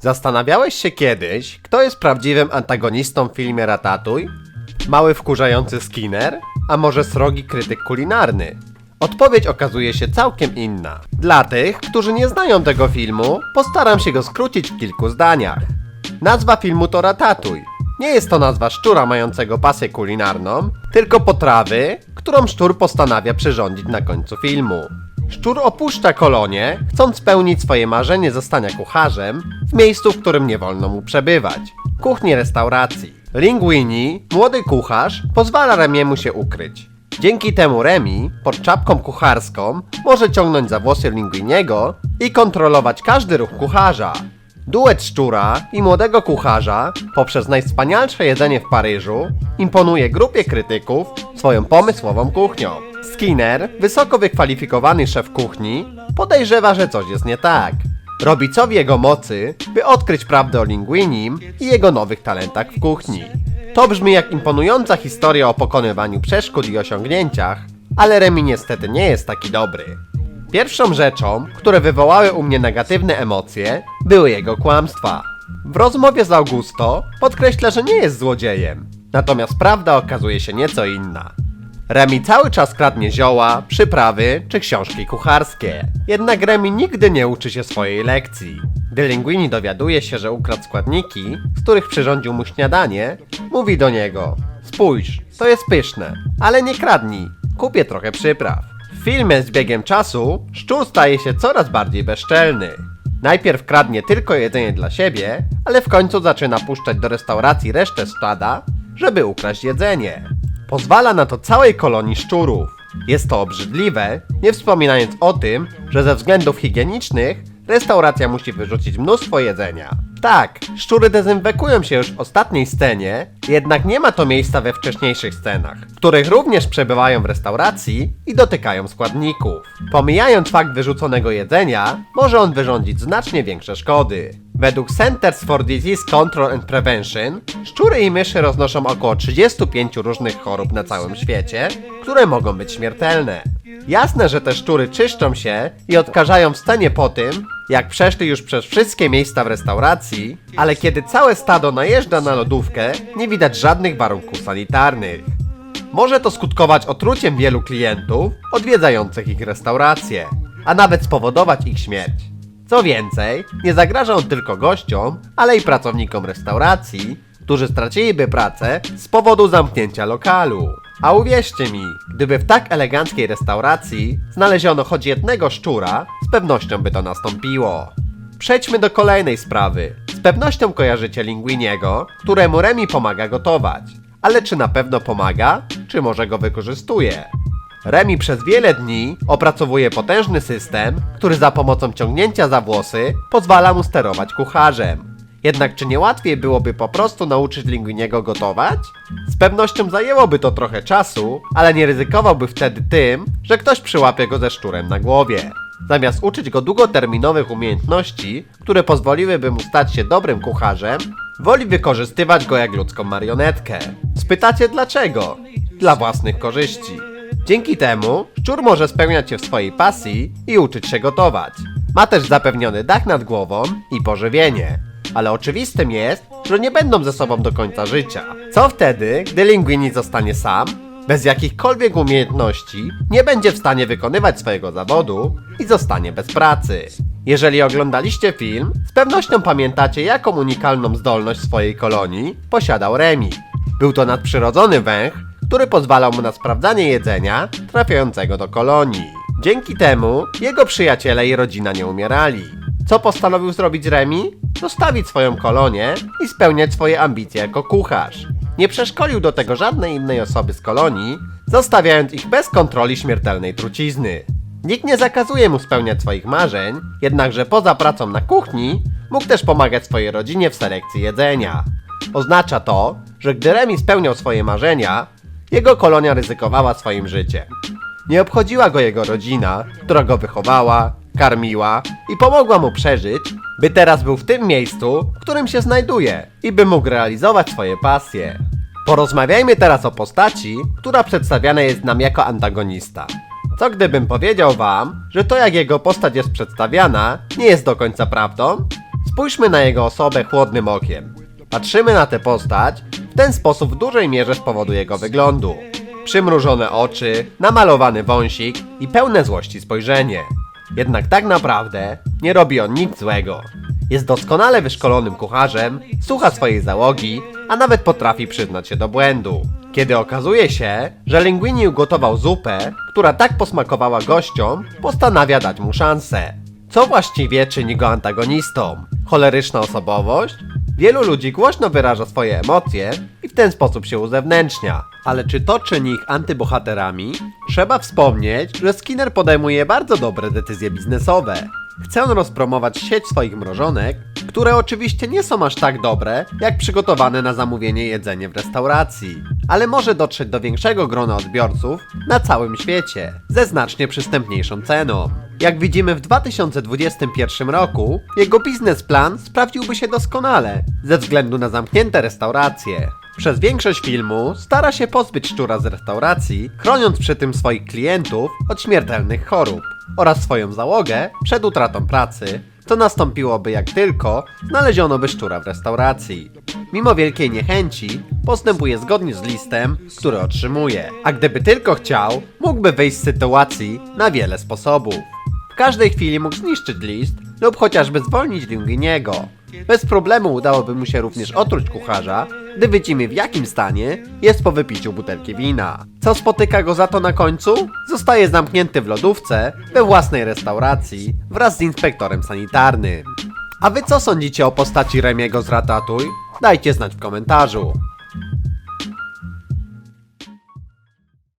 Zastanawiałeś się kiedyś, kto jest prawdziwym antagonistą w filmie Ratatuj? Mały wkurzający Skinner? A może srogi krytyk kulinarny? Odpowiedź okazuje się całkiem inna. Dla tych, którzy nie znają tego filmu, postaram się go skrócić w kilku zdaniach. Nazwa filmu to Ratatuj. Nie jest to nazwa szczura mającego pasję kulinarną, tylko potrawy, którą szczur postanawia przyrządzić na końcu filmu. Szczur opuszcza kolonię, chcąc spełnić swoje marzenie zostania kucharzem w miejscu, w którym nie wolno mu przebywać kuchni restauracji. Linguini, młody kucharz, pozwala Remiemu się ukryć. Dzięki temu Remi, pod czapką kucharską, może ciągnąć za włosy Linguiniego i kontrolować każdy ruch kucharza. Duet szczura i młodego kucharza, poprzez najwspanialsze jedzenie w Paryżu, imponuje grupie krytyków swoją pomysłową kuchnią. Skinner, wysoko wykwalifikowany szef kuchni, podejrzewa, że coś jest nie tak. Robi co w jego mocy, by odkryć prawdę o Linguinim i jego nowych talentach w kuchni. To brzmi jak imponująca historia o pokonywaniu przeszkód i osiągnięciach, ale Remi niestety nie jest taki dobry. Pierwszą rzeczą, które wywołały u mnie negatywne emocje, były jego kłamstwa. W rozmowie z Augusto podkreśla, że nie jest złodziejem, natomiast prawda okazuje się nieco inna. Remi cały czas kradnie zioła, przyprawy czy książki kucharskie. Jednak Remi nigdy nie uczy się swojej lekcji. Gdy Linguini dowiaduje się, że ukradł składniki, z których przyrządził mu śniadanie, mówi do niego Spójrz, to jest pyszne, ale nie kradnij, kupię trochę przypraw. W filmie z biegiem czasu szczur staje się coraz bardziej bezczelny. Najpierw kradnie tylko jedzenie dla siebie, ale w końcu zaczyna puszczać do restauracji resztę stada, żeby ukraść jedzenie. Pozwala na to całej kolonii szczurów. Jest to obrzydliwe, nie wspominając o tym, że ze względów higienicznych restauracja musi wyrzucić mnóstwo jedzenia. Tak, szczury dezynfekują się już w ostatniej scenie, jednak nie ma to miejsca we wcześniejszych scenach, w których również przebywają w restauracji i dotykają składników. Pomijając fakt wyrzuconego jedzenia, może on wyrządzić znacznie większe szkody. Według Centers for Disease Control and Prevention, szczury i myszy roznoszą około 35 różnych chorób na całym świecie, które mogą być śmiertelne. Jasne, że te szczury czyszczą się i odkażają w scenie po tym, jak przeszli już przez wszystkie miejsca w restauracji, ale kiedy całe stado najeżdża na lodówkę, nie widać żadnych warunków sanitarnych. Może to skutkować otruciem wielu klientów odwiedzających ich restauracje, a nawet spowodować ich śmierć. Co więcej, nie zagraża on tylko gościom, ale i pracownikom restauracji, którzy straciliby pracę z powodu zamknięcia lokalu. A uwierzcie mi, gdyby w tak eleganckiej restauracji znaleziono choć jednego szczura, z pewnością by to nastąpiło. Przejdźmy do kolejnej sprawy. Z pewnością kojarzycie Linguiniego, któremu Remi pomaga gotować. Ale czy na pewno pomaga, czy może go wykorzystuje? Remi przez wiele dni opracowuje potężny system, który za pomocą ciągnięcia za włosy pozwala mu sterować kucharzem. Jednak czy nie łatwiej byłoby po prostu nauczyć Linguiniego gotować? Z pewnością zajęłoby to trochę czasu, ale nie ryzykowałby wtedy tym, że ktoś przyłapie go ze szczurem na głowie. Zamiast uczyć go długoterminowych umiejętności, które pozwoliłyby mu stać się dobrym kucharzem, woli wykorzystywać go jak ludzką marionetkę. Spytacie dlaczego? Dla własnych korzyści. Dzięki temu szczur może spełniać się w swojej pasji i uczyć się gotować. Ma też zapewniony dach nad głową i pożywienie. Ale oczywistym jest, że nie będą ze sobą do końca życia. Co wtedy, gdy Linguini zostanie sam, bez jakichkolwiek umiejętności, nie będzie w stanie wykonywać swojego zawodu i zostanie bez pracy? Jeżeli oglądaliście film, z pewnością pamiętacie jaką unikalną zdolność swojej kolonii posiadał Remi. Był to nadprzyrodzony węch, który pozwalał mu na sprawdzanie jedzenia trafiającego do kolonii. Dzięki temu jego przyjaciele i rodzina nie umierali. Co postanowił zrobić Remi? Zostawić swoją kolonię i spełniać swoje ambicje jako kucharz. Nie przeszkolił do tego żadnej innej osoby z kolonii, zostawiając ich bez kontroli śmiertelnej trucizny. Nikt nie zakazuje mu spełniać swoich marzeń, jednakże poza pracą na kuchni mógł też pomagać swojej rodzinie w selekcji jedzenia. Oznacza to, że gdy Remi spełniał swoje marzenia, jego kolonia ryzykowała swoim życiem. Nie obchodziła go jego rodzina, która go wychowała, karmiła i pomogła mu przeżyć, by teraz był w tym miejscu, w którym się znajduje i by mógł realizować swoje pasje. Porozmawiajmy teraz o postaci, która przedstawiana jest nam jako antagonista. Co gdybym powiedział wam, że to jak jego postać jest przedstawiana, nie jest do końca prawdą? Spójrzmy na jego osobę chłodnym okiem. Patrzymy na tę postać ten sposób w dużej mierze z powodu jego wyglądu. Przymrużone oczy, namalowany wąsik i pełne złości spojrzenie. Jednak tak naprawdę nie robi on nic złego. Jest doskonale wyszkolonym kucharzem, słucha swojej załogi, a nawet potrafi przyznać się do błędu. Kiedy okazuje się, że Linguini ugotował zupę, która tak posmakowała gościom, postanawia dać mu szansę. Co właściwie czyni go antagonistą? Choleryczna osobowość? Wielu ludzi głośno wyraża swoje emocje i w ten sposób się uzewnętrznia. Ale czy to czyni ich antybohaterami? Trzeba wspomnieć, że Skinner podejmuje bardzo dobre decyzje biznesowe. Chce on rozpromować sieć swoich mrożonek, które oczywiście nie są aż tak dobre, jak przygotowane na zamówienie jedzenie w restauracji, ale może dotrzeć do większego grona odbiorców na całym świecie, ze znacznie przystępniejszą ceną. Jak widzimy w 2021 roku, jego biznesplan sprawdziłby się doskonale, ze względu na zamknięte restauracje. Przez większość filmu stara się pozbyć szczura z restauracji, chroniąc przy tym swoich klientów od śmiertelnych chorób oraz swoją załogę przed utratą pracy, co nastąpiłoby jak tylko znaleziono by szczura w restauracji. Mimo wielkiej niechęci, postępuje zgodnie z listem, który otrzymuje, a gdyby tylko chciał, mógłby wyjść z sytuacji na wiele sposobów. Każdej chwili mógł zniszczyć list lub chociażby zwolnić Linguiniego. Bez problemu udałoby mu się również otruć kucharza, gdy widzimy w jakim stanie jest po wypiciu butelki wina. Co spotyka go za to na końcu? Zostaje zamknięty w lodówce we własnej restauracji wraz z inspektorem sanitarnym. A wy co sądzicie o postaci Remiego z Ratatuj? Dajcie znać w komentarzu.